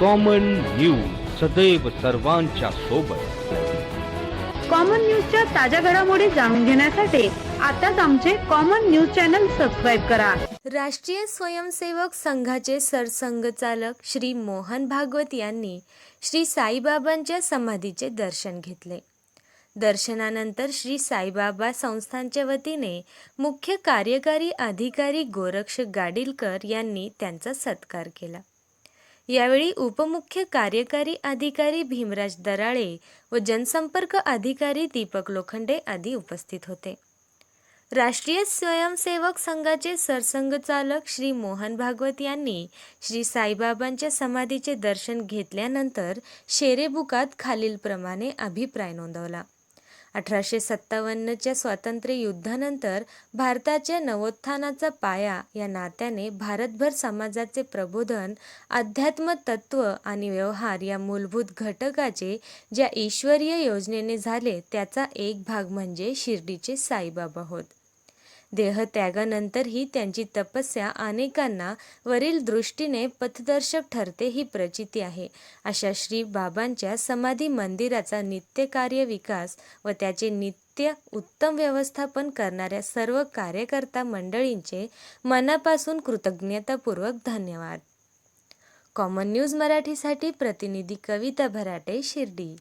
Common news सदैव सर्वांच्या सोबत. कॉमन न्यूजच्या ताज्या घडामोडी जाणून घेण्यासाठी आताच आमचे कॉमन न्यूज चॅनल सबस्क्राईब करा. राष्ट्रीय स्वयंसेवक संघाचे सरसंघचालक श्री मोहन भागवत यांनी श्री साईबाबांच्या समाधीचे दर्शन घेतले. दर्शनानंतर श्री साईबाबा संस्थांच्या वतीने मुख्य कार्यकारी अधिकारी गोरक्ष गाडीलकर यांनी त्यांचा सत्कार केला. यावेळी उपमुख्य कार्यकारी अधिकारी भीमराज दराळे व जनसंपर्क अधिकारी दीपक लोखंडे आदी उपस्थित होते. राष्ट्रीय स्वयंसेवक संघाचे सरसंघचालक श्री मोहन भागवत यांनी श्री साईबाबांच्या समाधीचे दर्शन घेतल्यानंतर शेरेबुकात खालीलप्रमाणे अभिप्राय नोंदवला. अठराशे सत्तावन्नच्या स्वातंत्र्य युद्धानंतर भारताच्या नवोत्थानाचा पाया या नात्याने भारतभर समाजाचे प्रबोधन अध्यात्म तत्व आणि व्यवहार या मूलभूत घटकाचे ज्या ईश्वरीय योजनेने झाले त्याचा एक भाग म्हणजे शिर्डीचे साईबाबा होत. देहत्यागानंतरही त्यांची तपस्या अनेकांना वरील दृष्टीने पथदर्शक ठरते ही प्रचिती आहे. अशा श्री बाबांच्या समाधी मंदिराचा नित्य कार्य विकास व त्याचे नित्य उत्तम व्यवस्थापन करणाऱ्या सर्व कार्यकर्ता मंडळींचे मनापासून कृतज्ञतापूर्वक धन्यवाद. कॉमन न्यूज मराठीसाठी प्रतिनिधी कविता भराटे शिर्डी.